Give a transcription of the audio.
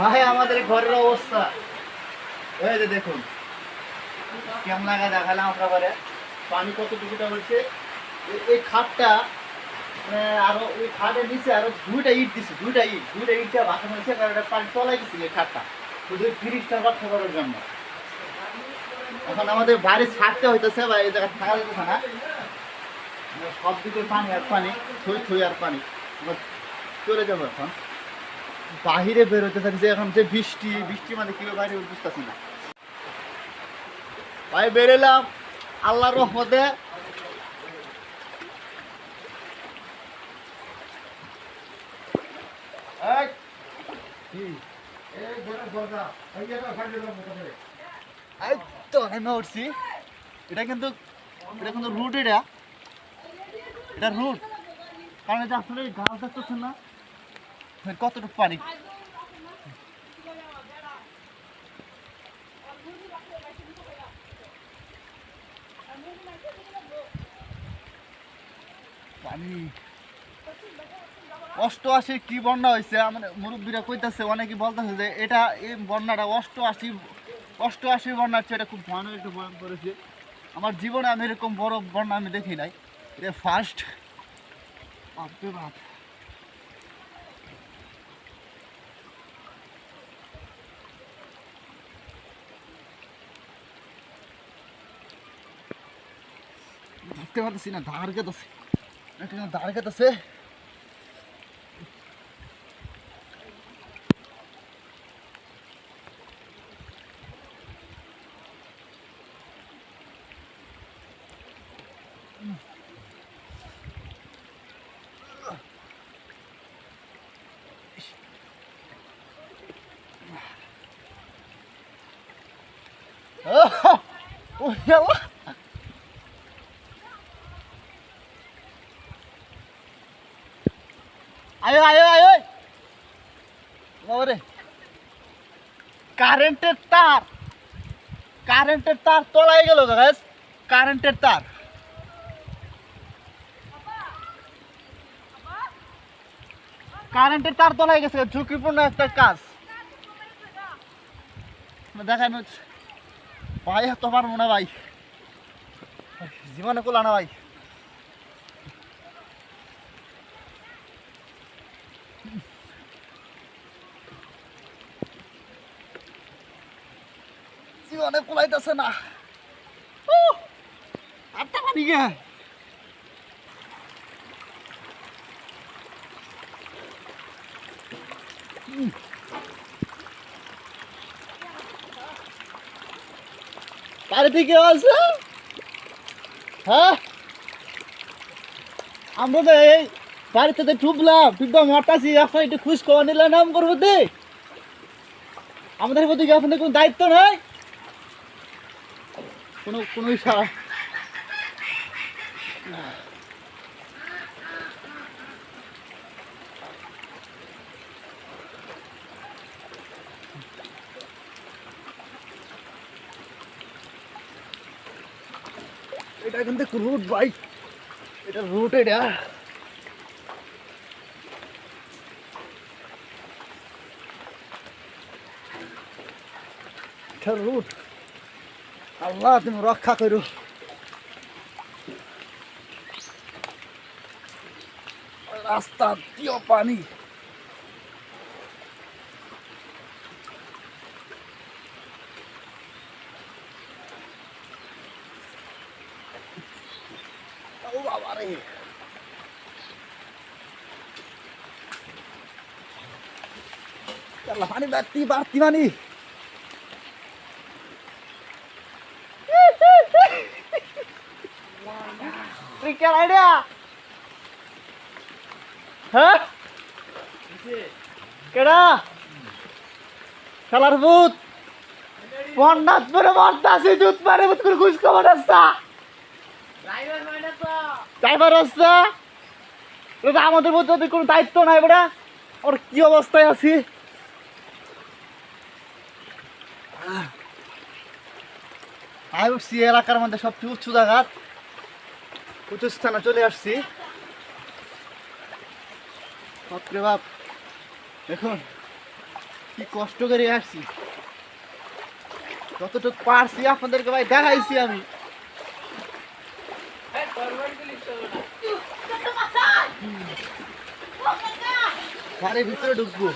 ভাই, আমাদের ঘরের অবস্থা। এই যে দেখুন, কেমন লাগা দেখালাম আমরা পানি কত টুকুটা হচ্ছে এই খাটটা আরও ওই খাটের নিচে আরও দুইটা ইট দিছে, দুইটা ইট দুইটা ইট দিয়ে বাঁকানো হয়েছে কারণ এটা পানি তলাই গেছিল এই খাটটা। শুধু ফ্রিজটা রক্ষা করার জন্য। এখন আমাদের বাড়ি ছাড়তে হইতেছে, বা এই জায়গায় থাকা যেতেছে না। সব দিকে পানি আর পানি, থই থই আর পানি। চলে যাব এখন। বাহিরে বের হতে থাকছে এখন যে বৃষ্টি বৃষ্টি মানে কীভাবে বাইরে বুঝতেছি না। ভাই বেরেলাম আল্লাহর রহমতে। কি? এটা উঠছি। কিন্তু এটা কিন্তু রুট এটা। এটা রুট কারণ এটা আসলে গাছ দেখতেছেন না? কতটুকু পানি? পানি। অষ্টআশি কি বন্যা হয়েছে আমাদের মুরব্বীরা কইতাছে, অনেকে বলতেছে যে এটা এই বন্যাটা অষ্টআশি অষ্টআশি বন্যার চেয়ে এটা খুব ভয়ানক একটা বয়ান করেছে। আমার জীবনে আমি এরকম বড় বন্যা আমি দেখি নাই। এটা ফার্স্ট বাপরে বাপ। ধরতে পারতেছি না ধার কেতেছে একটা ধার কেতেছে ও যাওয়া আয়ো আয়ো আয়ো বাবারে। কারেন্টের তার। কারেন্টের তার তলায় গেল গাছ কারেন্টের তার। কারেন্টের তার তলায় গেছে, ঝুঁকিপূর্ণ একটা কাজ। দেখানো। ভাই, তোমার মনে ভাই জীবনে কোলা না ভাই কোলাইতেছে না। বাড়িতে আছে? হ্যাঁ? আমরা এই বাড়িতে ঢুকলাম হঠাৎ এখন খুশ খবর নিলে নাম করব দে আমাদের প্রতি আপনাদের কোনো দায়িত্ব নাই? কোনো কোনো ইশারা এটা কিন্তু রুট ভাই। এটা রুট এটা। এটা রুট আল্লাহ তুমি রক্ষা করো। রাস্তা দিও পানি। পানি বাড়তি বাড়তি পানি। ক্রিকেট আইডিয়া হ্যাঁ কেডা খেলার ভূত বন্যাত পরে মরতাছি দুধ পারে ভূত করে ঘুষ খাবার রাস্তা ড্রাইভার রাস্তা এটা আমাদের মধ্যে ওদের কোনো দায়িত্ব নাই বেটা ওর কি অবস্থায় আছি আমি উঠছি এলাকার মধ্যে সবচেয়ে উঁচু জায়গা উঁচু স্থানে চলে আসছি। বাপরে বাপ দেখুন কি কষ্ট করে আসছি। যতটুকু পারছি আপনাদেরকে ভাই দেখাইছি আমি। ঘরের ভিতরে ঢুকবো।